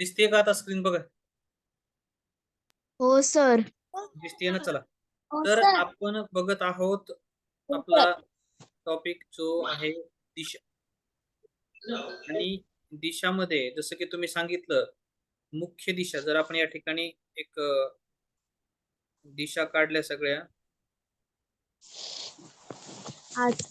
दिसते का आता स्क्रीन बघा? हो सर दिसते ना चला. तर आपण बघत आहोत आपला टॉपिक जो आहे दिशा. आणि दिशामध्ये जसं की तुम्ही सांगितलं मुख्य दिशा. जर आपण या ठिकाणी एक दिशा काढल्या सगळ्या. आज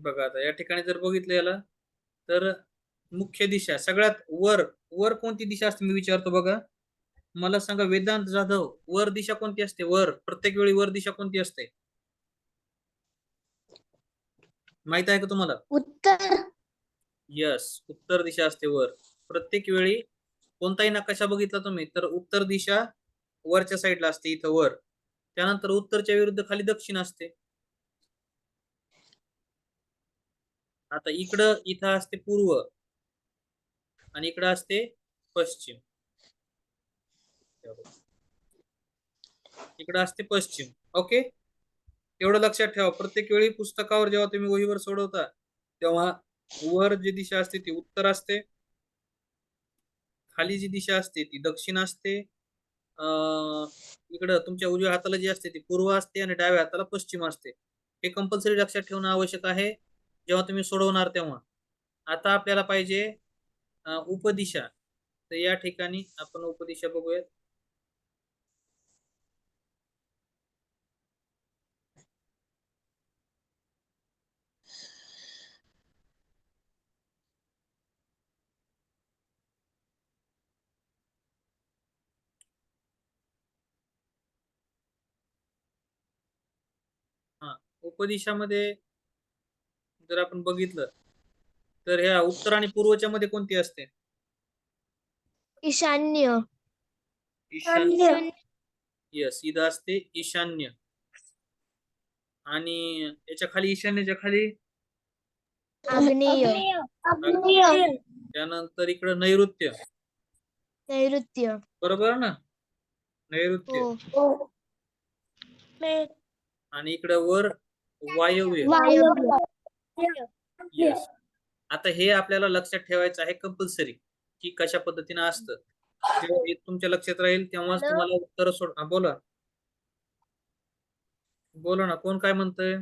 बघा आता या ठिकाणी जर बघितलं याला तर मुख्य दिशा सगळ्यात वर वर कोणती दिशा असते मी विचारतो बघा. मला सांगा वेदांत जाधव वर दिशा कोणती असते? वर प्रत्येक वेळी वर दिशा कोणती असते? माहीत आहे का तुम्हाला? उत्तर. यस उत्तर दिशा असते वर. प्रत्येक वेळी कोणताही नकाशा बघितला तुम्ही तर उत्तर दिशा वरच्या साईडला असते इथं वर. त्यानंतर उत्तरच्या विरुद्ध खाली दक्षिण असते. आता इकडं इथं असते पूर्व आणि इकडं असते पश्चिम. इकडं असते पश्चिम. ओके? एवढं लक्षात ठेवा. प्रत्येक वेळी पुस्तकावर जेव्हा तुम्ही वहीवर सोडवता तेव्हा वर जी दिशा असते ती उत्तर असते खाली जी दिशा असते ती दक्षिण असते इकडं तुमच्या उजव्या हाताला जी असते ती पूर्व असते आणि डाव्या हाताला पश्चिम असते. हे कंपल्सरी लक्षात ठेवणं आवश्यक आहे. जेव्हा तुम्ही सोडवणार तेव्हा. आता आपल्याला पाहिजे उपदिशा. तर या ठिकाणी आपण उपदिशा बघूयात. हा उपदिशामध्ये जर आपण बघितलं तर ह्या उत्तर आणि पूर्वच्या मध्ये कोणती असते? ईशान्य. ईशान्य. यस इथं असते ईशान्य. आणि याच्या खाली ईशान्यच्या खाली? आग्नेय त्यानंतर इकडं नैऋत्य. नैऋत्य. बरोबर ना? नैऋत्य. हो. आणि इकडं वर वायव्य. वायव्य. येस आता हे आपल्याला लक्षात ठेवायचं आहे कंपल्सरी की कशा पद्धतीनं असतं. जेव्हा हे तुमच्या लक्षात राहील तेव्हाच तुम्हाला उत्तर सोड हा, बोला. बोला ना कोण काय म्हणतंय?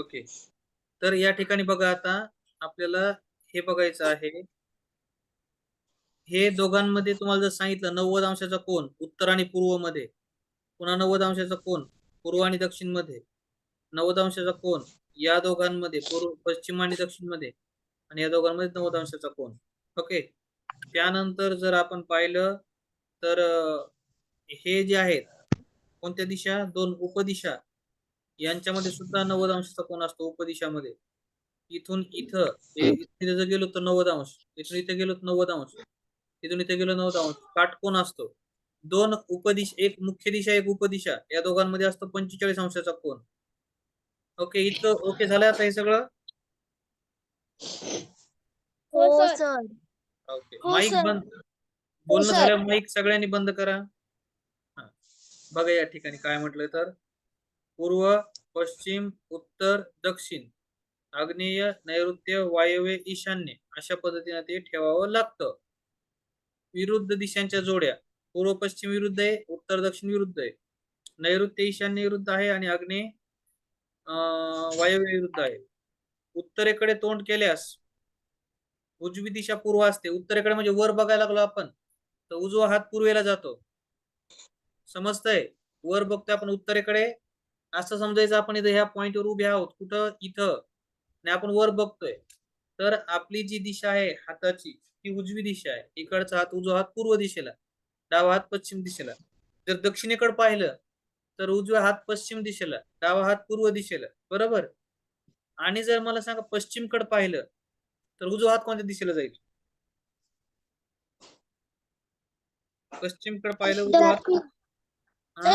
ओके. तर या ठिकाणी बघा आता आपल्याला हे बघायचं आहे. हे दोघांमध्ये तुम्हाला जर सांगितलं नव्वद अंशाचा कोण उत्तर आणि पूर्वमध्ये पुन्हा नव्वद अंशाचा कोण पूर्व आणि दक्षिणमध्ये नव्वद अंशाचा कोण या दोघांमध्ये पूर्व पश्चिम आणि दक्षिणमध्ये आणि या दोघांमध्ये नव्वद अंशाचा कोण ओके. त्यानंतर जर आपण पाहिलं तर हे जे आहेत कोणत्या दिशा? दोन उपदिशा. यांच्यामध्ये सुद्धा नव्वद अंशाचा कोण असतो उपदिशामध्ये. इथून इथं हे- इथे जर गेलो तर नव्वद अंश. इथून इथे गेलो तर नव्वद अंश. इथून इथे गेलो नव्वद अंश. काटकोन असतो? दोन उपदिश एक मुख्य दिशा एक उपदिशा. या दोघांमध्ये असतो पंचेचाळीस अंशाचा कोण ओके इतकं ओके झालं आता हे सगळं? हो सर. ओके. हो, माईक. बंद. बोलणं. झालं माईक सगळ्यांनी बंद करा. हा. बघा या ठिकाणी काय म्हटलंय तर. पूर्व पश्चिम उत्तर दक्षिण. आग्नेय नैऋत्य वायव्य ईशान्य अशा पद्धतीने ते ठेवावं लागतं. विरुद्ध दिशांच्या जोड्या. पूर्व पश्चिम विरुद्ध आहे उत्तर दक्षिण विरुद्ध आहे. नैऋत्य ईशान्य विरुद्ध आहे आणि आग्नेय अं, वायव्य विरुद्ध आहे. उत्तरेकडे तोंड केल्यास उजवी दिशा पूर्व असते. उत्तरेकडे म्हणजे वर बघायला लागलो आपण तर उजवा हात पूर्वेला जातो. समजतंय? वर बघतोय आपण उत्तरेकडे असं समजायचं आपण इथं ह्या पॉइंटवर उभे आहोत कुठं? इथं. आणि आपण वर बघतोय. तर आपली जी दिशा आहे हाताची ती उजवी दिशा आहे. इकडचा हात उजवा हात पूर्व दिशेला. डावा हात पश्चिम दिशेला. जर दक्षिणेकडे पाहिलं तर उजवा हात पश्चिम दिशेला. डावा हात पूर्व दिशेला. बरोबर? आणि जर मला सांगा पश्चिमकडे पाहिलं तर उजवा हात कोणत्या दिशेला जाईल? पश्चिमकडे पाहिलं उजवा हात. हा?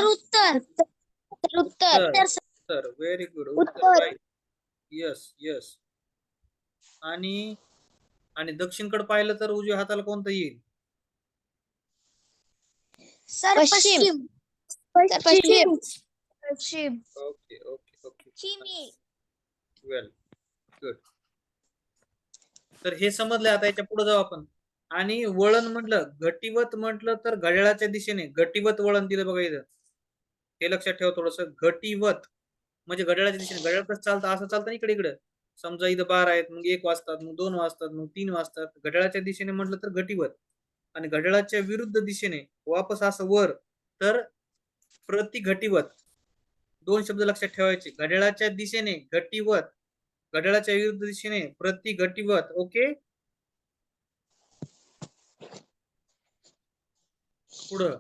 उत्तर. उत्तर उत्तर व्हेरी गुड उत्तर. यस यस आणि आणि दक्षिणकडे पाहिलं तर उजव्या हाताला कोणतं येईल? सर पश्चिम. पश्चिम. पश्चिम. ओके ओके ओके पश्चिमी वेल गुड तर हे समजलं आता याच्यापुढे जाऊ आपण. आणि वळण म्हटलं घटीवत म्हटलं तर घड्याळाच्या दिशेने. घटीवत वळण दिलं बघा इथं. हे लक्षात ठेवा थोडस. घटीवत. म्हणजे घड्याळाच्या दिशेने. घड्याळ कसं चालतं? असं चालतं इकडे इकडे समजा इथं बारा आहेत मग एक वाजतात मग दोन वाजतात मग तीन वाजतात. घड्याळाच्या दिशेने म्हटलं तर घटीवत. आणि घड्याळाच्या विरुद्ध दिशेने वापस असं वर तर प्रतिघटीवत दोन शब्द लक्षात ठेवायचे. घड्याळाच्या दिशेने घटीवत. घड्याळाच्या विरुद्ध दिशेने प्रति घटीवत. ओके? पुढं.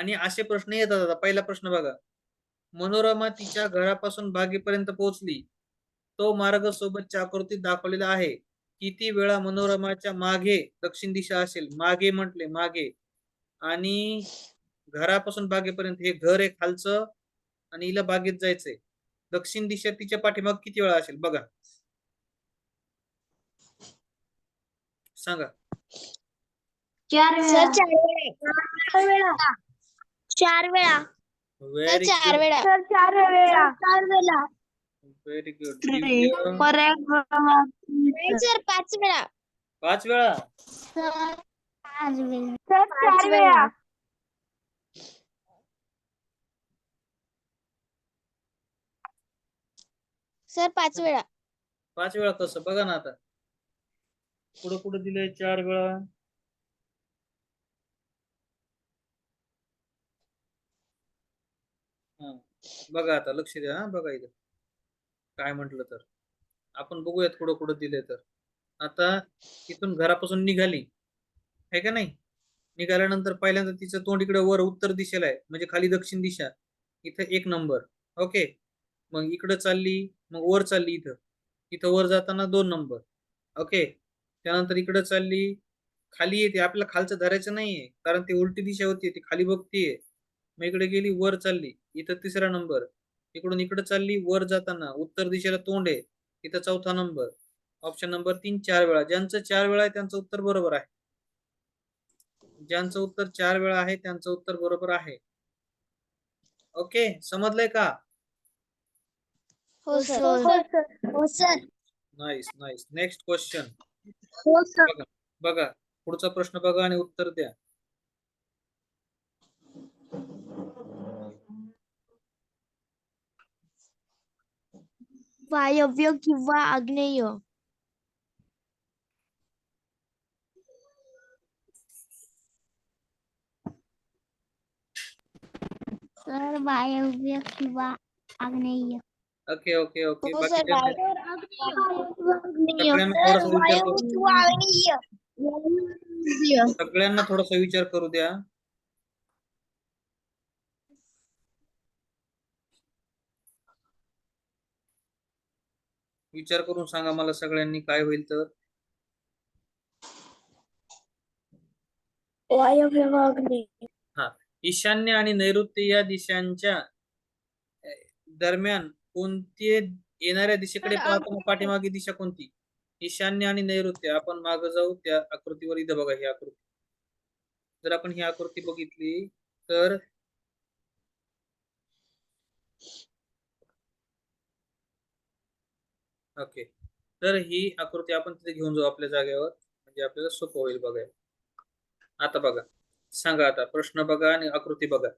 आणि असे प्रश्न येतात आता. पहिला प्रश्न बघा. मनोरमा तिच्या घरापासून बागेपर्यंत पोहोचली. तो मार्ग सोबतच्या आकृतीत दाखवलेला आहे. किती वेळा मनोरमाच्या मागे दक्षिण दिशा असेल मागे म्हटले मागे. आणि घरापासून बागेपर्यंत हे घर आहे खालचं आणि हिला बागेत जायचंय. दक्षिण दिशा तिच्या पाठीमाग किती वेळा असेल? बघा. सांगा. चार वेळा. चार वेळा. चार व्हेरी चार वेळा. सर चार वेळा. चार वेळा. व्हेरी गुड सर पाच वेळा. पाच वेळा. सर पाच वेळा. सर चार वेळा. सर पाच वेळा. पाच वेळा कसं बघा ना आता. पुढं कुठं दिलंय चार वेळा? बघा आता लक्ष द्या हा बघा इथं. काय म्हटलं तर? आपण बघूयात कुठं कुठं दिले तर. आता तिथून घरापासून निघाली. आहे का नाही? निघाल्यानंतर पहिल्यांदा तिचं तोंड इकडे वर उत्तर दिशेला आहे. म्हणजे खाली दक्षिण दिशा. इथं एक नंबर. ओके? मग इकडं चालली मग वर चालली इथं. इथं वर जाताना दोन नंबर. ओके? त्यानंतर इकडं चालली खाली येते. आपल्याला खालचं धरायचं नाहीये. कारण ती उलटी दिशा होती ती खाली बघतीये. मग इकडे गेली वर चालली. इथं तिसरा नंबर इकडून इकडे चालली वर जाताना. उत्तर दिशेला तोंड आहे. इथं चौथा नंबर ऑप्शन नंबर तीन चार वेळा. ज्यांचं चार वेळा आहे त्यांचं उत्तर बरोबर आहे. ज्यांचं उत्तर चार वेळा आहे त्यांचं उत्तर बरोबर आहे. ओके समजलंय का? हो sir. Nice nice next question बघा. पुढचा प्रश्न बघा आणि उत्तर द्या. वायव्य किंवा आग्नेय सर वायव्य किंवा आग्नेय ओके ओके ओके हो सर बाकीच्या वायव्य सगळ्यांना थोडासा विचार करू। द्या विचार करून सांगा मला सगळ्यांनी काय होईल तर. आग्नेय ईशान्य आणि नैऋत्य या दिशांच्या दरम्यान कोणते येणाऱ्या दिशेकडे पाहतो मग पाठीमागे दिशा कोणती? ईशान्य आणि नैऋत्य. आपण माग जाऊ त्या आकृतीवर. इथं बघा ही आकृती. जर आपण ही आकृती बघितली तर ओके तर ही आकृती आपण तिथे घेऊन जाऊ आपल्या जागेवर. म्हणजे आपल्याला सोपं होईल बघायला. आता बघा. सांगा आता. प्रश्न बघा आणि आकृती बघा.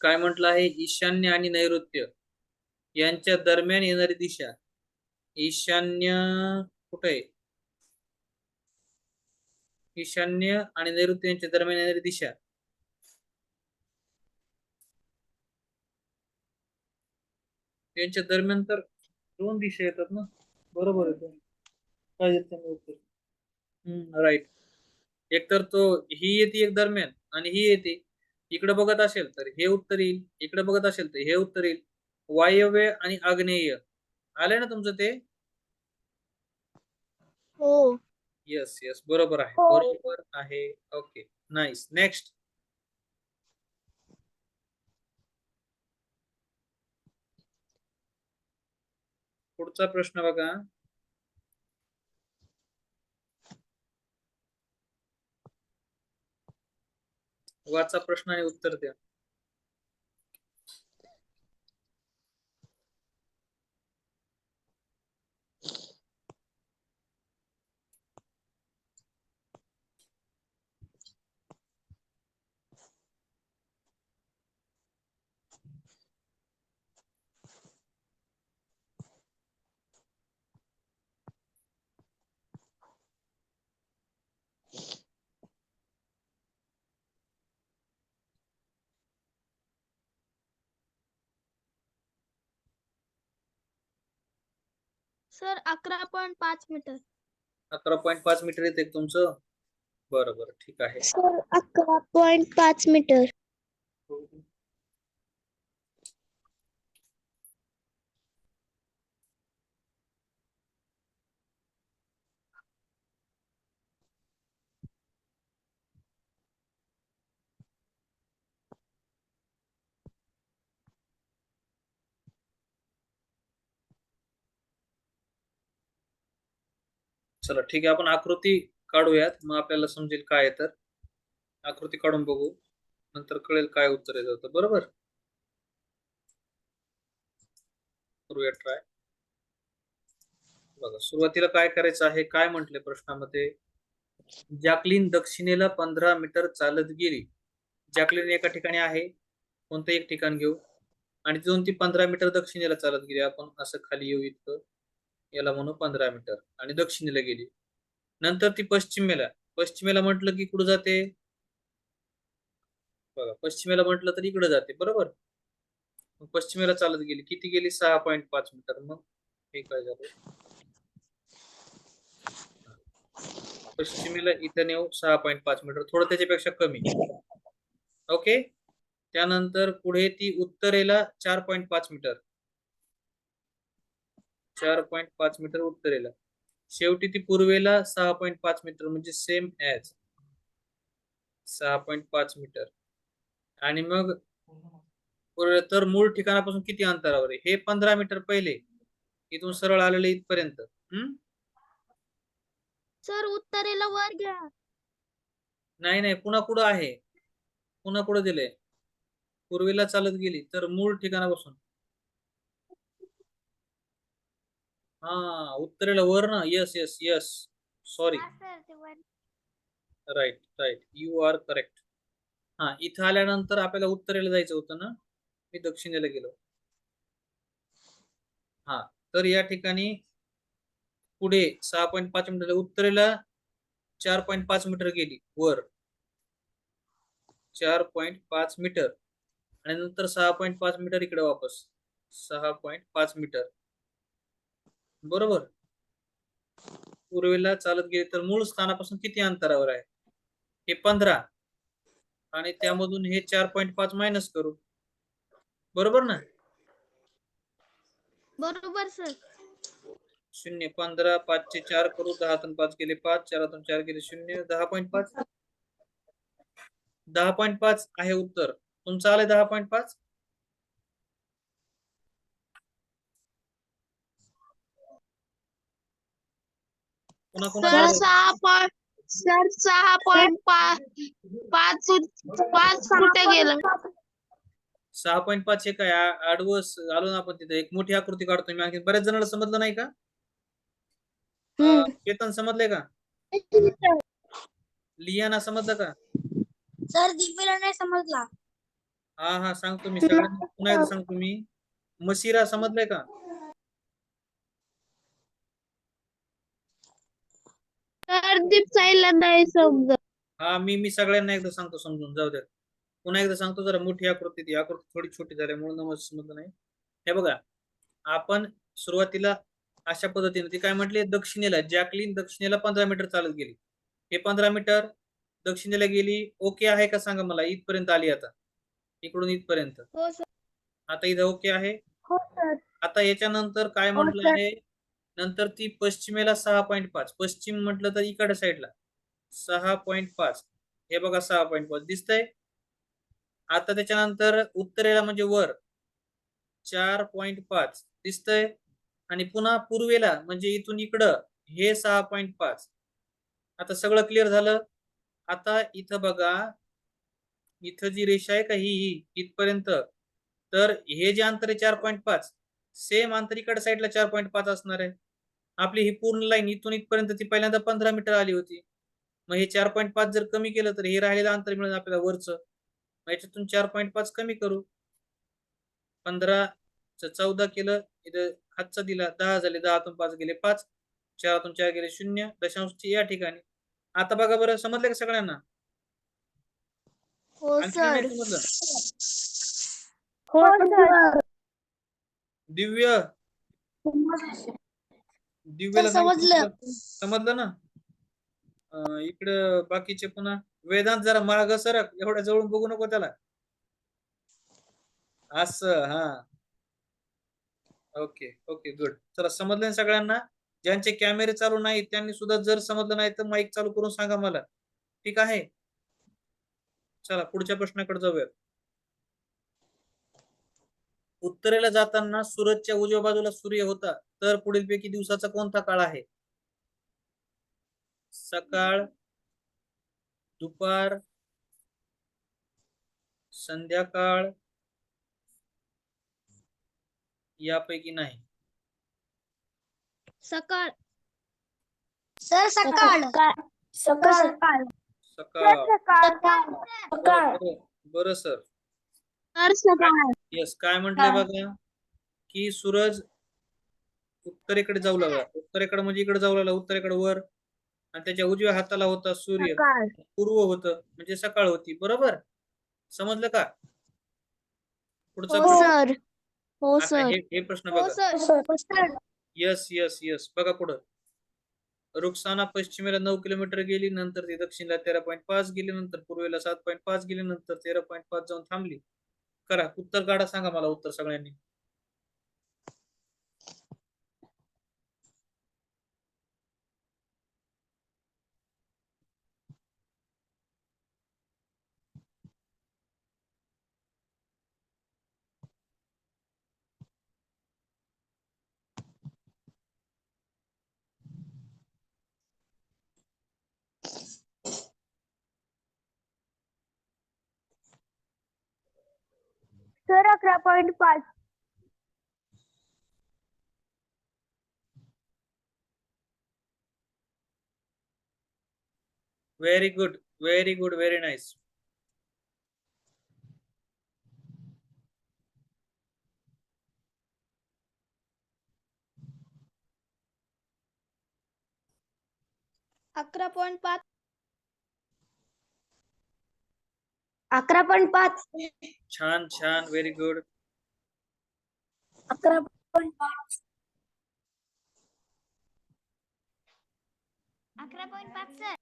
काय म्हटलं आहे? ईशान्य आणि नैऋत्य यांच्या दरम्यान येणारी दिशा. ईशान्य कुठे? आहे ईशान्य आणि नैऋत्य यांच्या दरम्यान येणारी दिशा. यांच्या दरम्यान तर दोन दिशा येतात ना? बरोबर आहे काय येत त्यांना उत्तर हम्म राईट एक तर तो ही येते एक दरम्यान आणि ही येते. इकडे बघत असेल तर हे उत्तर येईल. इकडे बघत असेल तर हे उत्तर येईल. वायव्य आणि आग्नेय. आलंय ना तुमचं ते? हो. येस येस बरोबर आहे. हो. बरोबर आहे. ओके नाईस नेक्स्ट पुढचा प्रश्न बघा. वाचा प्रश्न आणि उत्तर द्या. सर अकरा पॉईंट पाच मीटर अकरा पॉईंट पाच मीटर येते तुमचं? बरं बरं ठीक आहे. सर अकरा पॉईंट पाच मीटर चला ठीक आहे. आपण आकृती काढूयात. मग आपल्याला समजेल काय तर. आकृती काढून बघू. नंतर कळेल काय उत्तर येत होतं. बरोबर? करूया ट्राय बघा सुरुवातीला काय करायचं आहे? काय म्हटले प्रश्नामध्ये? जॅकलिन दक्षिणेला पंधरा मीटर चालत गेली. जॅकलिन एका ठिकाणी आहे. कोणतं एक ठिकाण घेऊ? आणि तिथून ती पंधरा मीटर दक्षिणेला चालत गेली. आपण असं खाली येऊ इतकं. याला म्हणू पंधरा मीटर. आणि दक्षिणेला गेली. नंतर ती पश्चिमेला. पश्चिमेला म्हटलं की कुठं जाते? बघा पश्चिमेला म्हटलं तर इकडे जाते बरोबर? मग पश्चिमेला चालत गेली. किती गेली? सहा पॉईंट पाच मीटर. मग हे काय झालं? पश्चिमेला इथं नेऊ सहा पॉईंट पाच मीटर. थोडं त्याच्यापेक्षा कमी. ओके? त्यानंतर पुढे ती उत्तरेला चार पॉईंट पाच मीटर. चार पॉईंट पाच मीटर उत्तरेला. शेवटी ती पूर्वेला सहा पॉईंट पाच मीटर म्हणजे सेम ऍज सहा पॉईंट पाच मीटर. आणि मग तर मूळ ठिकाणापासून किती अंतरावर आहे? हे पंधरा मीटर पहिले. इथून सरळ आलेले इथपर्यंत. हम्म? सर उत्तरेला वर घ्या. नाही नाही पुन्हा कुठं आहे. पुन्हा कुठं दिलंय. पूर्वेला चालत गेली तर मूळ ठिकाणापासून. हा उत्तरेला वर ना. Yes yes yes sorry right right you are correct हा इथं आल्यानंतर आपल्याला उत्तरेला जायचं होतं ना? मी दक्षिणेला गेलो. हा तर या ठिकाणी पुढे सहा पॉईंट पाच मीटर उत्तरेला चार पॉईंट पाच मीटर गेली. वर. चार पॉईंट पाच मीटर. आणि नंतर सहा पॉईंट पाच मीटर इकडे वापस. सहा पॉईंट पाच मीटर. बरोबर? पूर्वेला चालत गेले तर मूळ स्थानापासून किती अंतरावर आहे? हे पंधरा. आणि त्यामधून हे चार पॉईंट पाच मायनस करू. बरोबर ना? बरोबर सर शून्य. पंधरा पाचशे चार करू. दहातून पाच गेले पाच चारातून चार गेले शून्य. दहा पॉईंट पाच? दहा पॉईंट पाच आहे उत्तर. तुमचं आलंय दहा पॉईंट पाच? सर सहा पॉईंट सर सहा पॉईंट पाच पाच कुठे गेलं? सहा पॉईंट पाच हे काय आ- आडवं स- आलो ना आपण तिथे. एक मोठी आकृती काढतोय मी. आणखी बऱ्याच जणांना समजलं नाही का? अं, केतन समजले का? लियाना समजलं का? सर दीपीला नाही समजला. हा हा सांगतो मी. सगळ्यांना पुन्हा एकदा सांगतो मी. मशिरा समजलंय का? सर दीप साईला नाही समजत हा मी मी सगळ्यांना एकदा सांगतो समजून जाऊ द्या. पुन्हा एकदा सांगतो जरा मोठी आकृती ती. आकृती थोडी छोटी झाल्यामुळे नमज समजलं नाही. हे बघा आपण सुरुवातीला अशा पद्धतीने ती काय म्हटली? दक्षिणेला जॅकलिन दक्षिणेला पंधरा मीटर चालत गेली. हे पंधरा मीटर दक्षिणेला गेली. ओके आहे का सांगा मला? इथपर्यंत आली आता. इकडून इथपर्यंत. हो आता इथं ओके आहे? हो आता याच्यानंतर काय हो, म्हटलं. आहे? नंतर ती पश्चिमेला सहा पॉईंट पाच. पश्चिम म्हटलं तर इकडे साईडला सहा पॉईंट पाच. हे बघा सहा पॉईंट पाच. दिसतंय? आता त्याच्यानंतर उत्तरेला म्हणजे वर. चार पॉईंट पाच. दिसतंय? आणि पुन्हा पूर्वेला म्हणजे इथून इकडं हे सहा पॉईंट पाच. आता सगळं क्लिअर झालं? आता इथं बघा. इथं जी रेषा आहे का ही ही इथपर्यंत. तर हे जे अंतर आहे चार पॉईंट पाच सेम अंतर इकडे साईडला चार पॉईंट पाच असणार आहे. आपली ही पूर्ण लाईन इथून इथपर्यंत ती पहिल्यांदा पंधरा मीटर आली होती. मग हे चार पॉईंट पाच जर कमी केलं तर हे राहिलेलं अंतर मिळेल आपल्याला वरचं. मग याच्यातून चार पॉईंट पाच कमी करू. पंधरा चौदा केलं इथं हातचा दिला दहा झाले दहातून पाच गेले पाच. चारातून चार गेले शून्य दशांशची या ठिकाणी. आता बघा बरं समजलं का सगळ्यांना? हो हो दिव्य. दिव्याला समजलं. समजलं. ना? इकडं बाकीचे पुन्हा वेदांत जरा माग सरक एवढ्या जवळून बघू नको त्याला. असं हा. ओके ओके गुड चला समजलं ना सगळ्यांना. ज्यांचे कॅमेरे चालू नाहीत त्यांनी सुद्धा जर समजलं नाही तर माईक चालू करून सांगा मला. ठीक आहे? चला पुढच्या प्रश्नाकडे जाऊया उत्तरेला जाताना सूरजच्या उजव्या बाजूला सूर्य होता तर पुढीलपैकी दिवसाचा कोणता काळ आहे? सकाळ दुपार संध्याकाळ यापैकी नाही. सकाळ. सर सकाळ. सकाळ. सकाळ. सकाळ. बरं बरं सर. येस काय म्हटलंय बघा? की सूरज उत्तरेकडे जाऊ लागला. उत्तरेकडे म्हणजे इकडे जाऊ लागला उत्तरेकडे वर. आणि त्याच्या उजव्या हाताला होता सूर्य. पूर्व होत म्हणजे सकाळ होती. बरोबर? समजलं का? पुढचा हो प्रश्न. हो हे प्रश्न हो बघा. सर. यस यस यस बघा पुढं. रुक्साना पश्चिमेला नऊ किलोमीटर गेली नंतर ती दक्षिणेला तेरा पॉईंट पाच गेली नंतर पूर्वेला सात पॉईंट पाच गेली नंतर तेरा पॉईंट पाच जाऊन थांबली. करा. उत्तर काढा सांगा मला उत्तर सगळ्यांनी. सर अकरा पॉईंट पाच. Very good very good very nice अकरा पॉईंट पाच. अकरा पॉईंट पाच. छान छान व्हेरी गुड अकरा पॉईंट पाच. अकरा पॉईंट पाच सर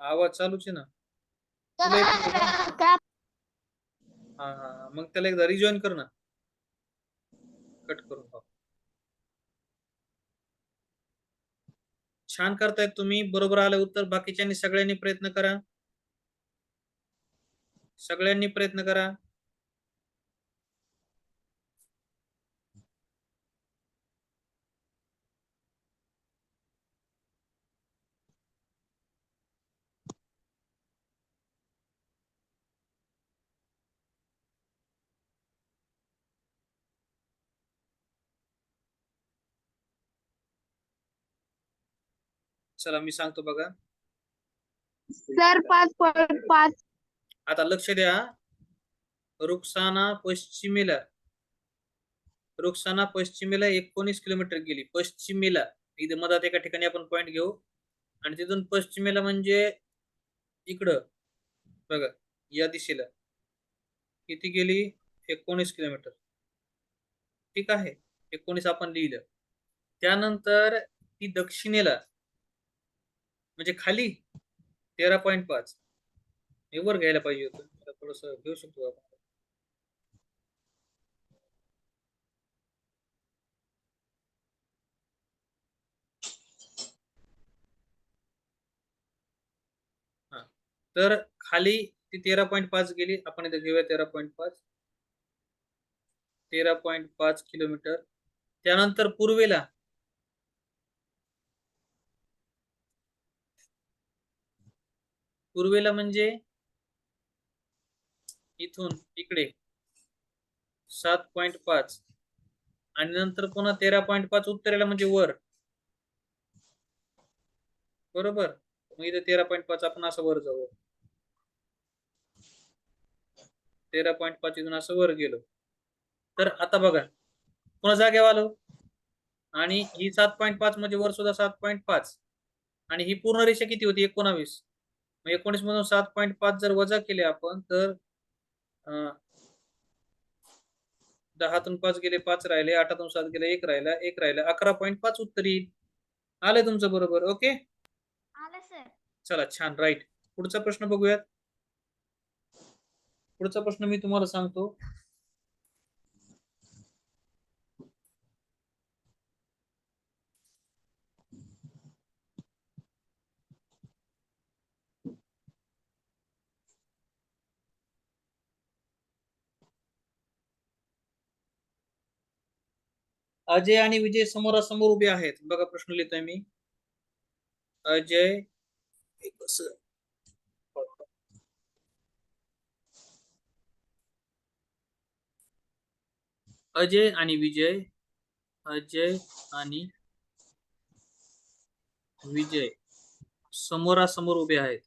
आवाज चालूच आहे ना. तुला? अकरा हा हा मग त्याला एकदा रिजॉईन कर ना. कट करून छान करतायत तुम्ही. बरोबर आलं उत्तर. बाकीच्यांनी सगळ्यांनी प्रयत्न करा. सगळ्यांनी प्रयत्न करा. चला मी सांगतो बघा. सर पाच पॉईंट पाच. आता लक्ष द्या. रुक्साना पश्चिमेला रुक्साना पश्चिमेला एकोणीस किलोमीटर गेली. पश्चिमेला इथे मधात एका ठिकाणी आपण पॉइंट घेऊ. आणि तिथून पश्चिमेला म्हणजे इकडं बघा या दिशेला. किती गेली? एकोणीस किलोमीटर. ठीक आहे. एकोणीस आपण लिहिलं. त्यानंतर ती दक्षिणेला म्हणजे खाली तेरा पॉईंट पाच. हे वर घ्यायला पाहिजे होतं. थोडस घेऊ शकतो आपण. तर खाली ती तेरा पॉईंट पाच गेली. आपण इथे घेऊया तेरा पॉईंट पाच. तेरा पॉईंट पाच किलोमीटर. त्यानंतर पूर्वेला पूर्वेला म्हणजे इथून इकडे सात पॉइंट पाच. आणि नंतर पुन्हा तेरा पॉइंट पाच उत्तरेला म्हणजे वर. बरोबर? मग इथे तेरा पॉइंट पाच आपण असं वर जाऊ. तेरा पॉइंट पाच इथून असं वर गेलो. तर आता बघा. पुन्हा जागेवर आलो. आणि ही सात पॉइंट पाच म्हणजे वर सुद्धा सात पॉइंट पाच. आणि ही पूर्ण रेषा किती होती? एकोणावीस. एकोणीस मधून सात पॉईंट पाच जर वजा केले आपण तर दहातून पाच गेले पाच राहिले आठातून सात गेले एक राहिला एक राहिला अकरा पॉईंट पाच उत्तर येईल. आलंय तुमचं बरोबर ओके आलं सर चला छान राईट पुढचा प्रश्न बघूयात. पुढचा प्रश्न मी तुम्हाला सांगतो. अजय आणि विजय समोरासमोर उभे आहेत. बघा प्रश्न लिहितोय मी. अजय. अजय आणि विजय. अजय आणि विजय समोरासमोर उभे आहेत.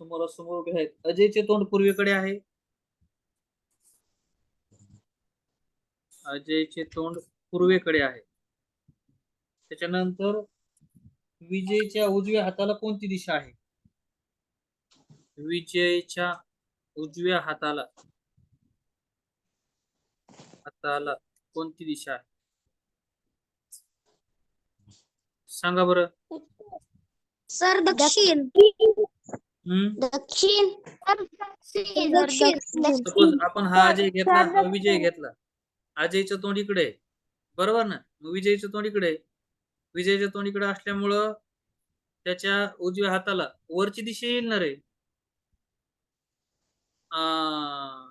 समोरासमोर उभे आहेत. अजयचे तोंड पूर्वेकडे आहे. अजयचे तोंड पूर्वेकडे आहे. त्याच्यानंतर विजयच्या उजव्या हाताला कोणती दिशा आहे? विजयच्या उजव्या हाताला हाताला कोणती दिशा आहे? सांगा बरं. सर दक्षिण. हम्म. दक्षिण सपोज आपण हा अजय घेतला हा विजय घेतला. अजयचं तोंड इकडे आहे. बरोबर ना? मग विजयचं तोंड इकडे आहे. विजयचं तोंड इकडे असल्यामुळं त्याच्या उजव्या हाताला वरची दिशा येईल ना रे? आ,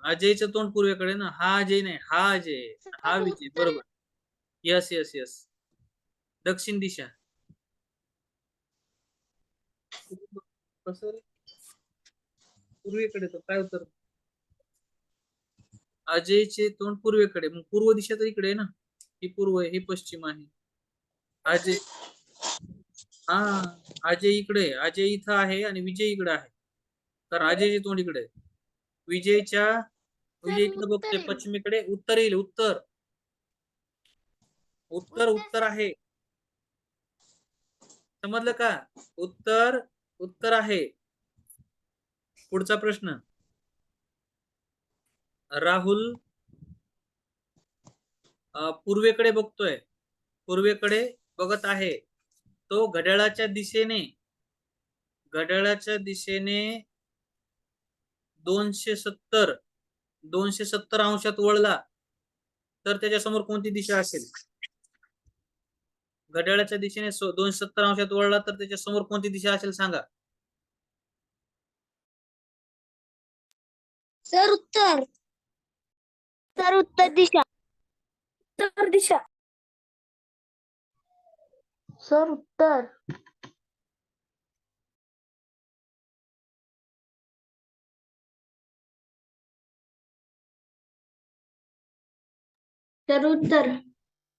अजयचं तोंड पूर्वेकडे ना? हा अजय नाही हा अजय हा विजय बरोबर. Yes yes yes. दक्षिण दिशा. कसं रे? पूर्वेकडे तर काय उत्तर? अजयचे तोंड पूर्वेकडे. मग पूर्व दिशा तर इकडे आहे ना. ही पूर्व आहे ही पश्चिम आहे. अजय हा अजय इकडे. अजय इथं आहे आणि विजय इकडे आहे. तर अजयचे तोंड इकडे. विजयच्या विजय इकडे येईल. पश्चिमेकडे. उत्तर येईल उत्तर उत्तर. उत्तर आहे. समजलं का? उत्तर उत्तर आहे. पुढचा प्रश्न. राहुल पूर्वेकडे बघतोय. पूर्वेकडे बघत आहे. तो घड्याळाच्या दिशेने घड्याळाच्या दिशेने दोनशे सत्तर दोनशे सत्तर अंशात वळला तर त्याच्यासमोर कोणती दिशा असेल? घड्याळाच्या दिशेने दोनशे सत्तर अंशात वळला तर त्याच्यासमोर कोणती दिशा असेल सांगा. सर उत्तर. सर उत्तर दिशा. उत्तर दिशा. सर उत्तर. सर उत्तर.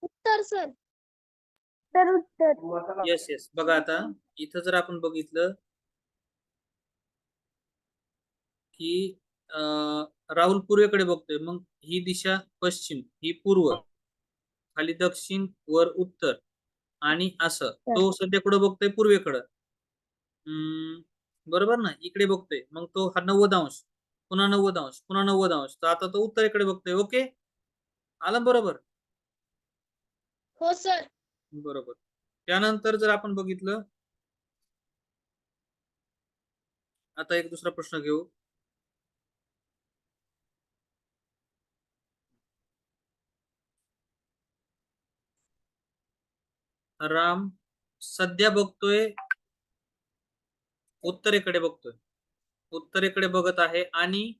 उत्तर सर. सर उत्तर. येस येस बघा आता इथं जर आपण बघितलं की राहुल पूर्वेकडे बघतोय. मग ही दिशा पश्चिम ही पूर्व खाली दक्षिण वर उत्तर आणि असं. तो सध्या कुठं बघतोय? पूर्वेकडं. बरोबर ना? इकडे बघतोय. मग तो हा नव्वद अंश पुन्हा नव्वद अंश पुन्हा नव्वद अंश तर आता तो उत्तरेकडे बघतोय. ओके? आलं बरोबर? हो सर. बरोबर. त्यानंतर जर आपण बघितलं आता एक दुसरा प्रश्न घेऊ. राम सध्या बघतोय उत्तरेकडे बघतोय. उत्तरेकडे बघत आहे आणि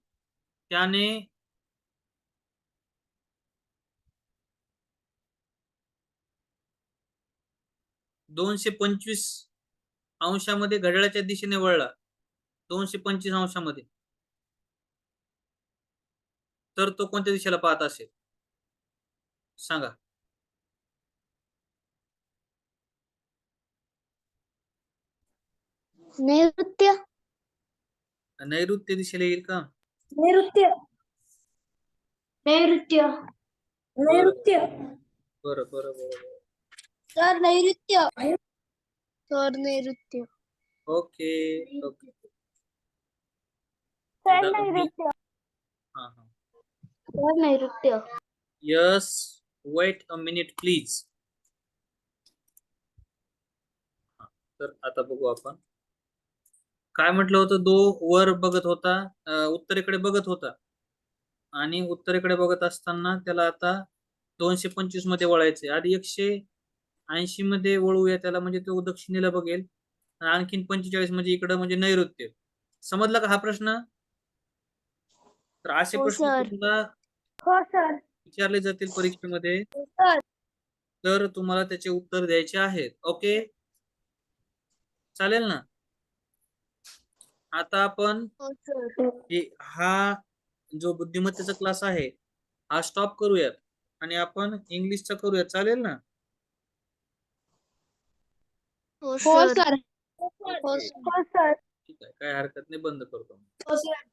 त्याने दोनशे पंचवीस अंशामध्ये घड्याळाच्या दिशेने वळला. दोनशे पंचवीस अंशामध्ये. तर तो कोणत्या दिशेला पाहत असेल? सांगा. नैऋत्य? नैऋत्य दिशेला येईल का? नैऋत्य. नैऋत्य. नैऋत्य. बरं बरं बरं बरं. सर नैऋत्य. सर नैऋत्य. Okay okay. सर नैऋत्य. हा हा. सर नैऋत्य. Yes wait a minute please. तर आता बघू आपण. काय म्हटलं होतं? दो वर बघत होता उत्तरेकडे बघत होता. आणि उत्तरेकडे बघत असताना त्याला आता दोनशे पंचवीसमध्ये वळायचे आधी एकशे ऐंशी मध्ये वळूया त्याला म्हणजे तो दक्षिणेला बघेल. आणि आणखीन पंचेचाळीस म्हणजे इकडं म्हणजे नैऋत्य. समजला का हा प्रश्न? तर असे हो, प्रश्न. तुम्हाला हो विचारले जातील परीक्षेमध्ये. सर. तर तुम्हाला त्याचे उत्तर द्यायचे आहेत. ओके? चालेल ना? आता आपण हो हे हा जो बुद्धिमत्तेचा क्लास आहे हा स्टॉप करूयात आणि आपण इंग्लिशचा करूयात. चालेल ना? हो सर हो. सर ठीक आहे. काय हरकत नाही बंद करतो. हो सर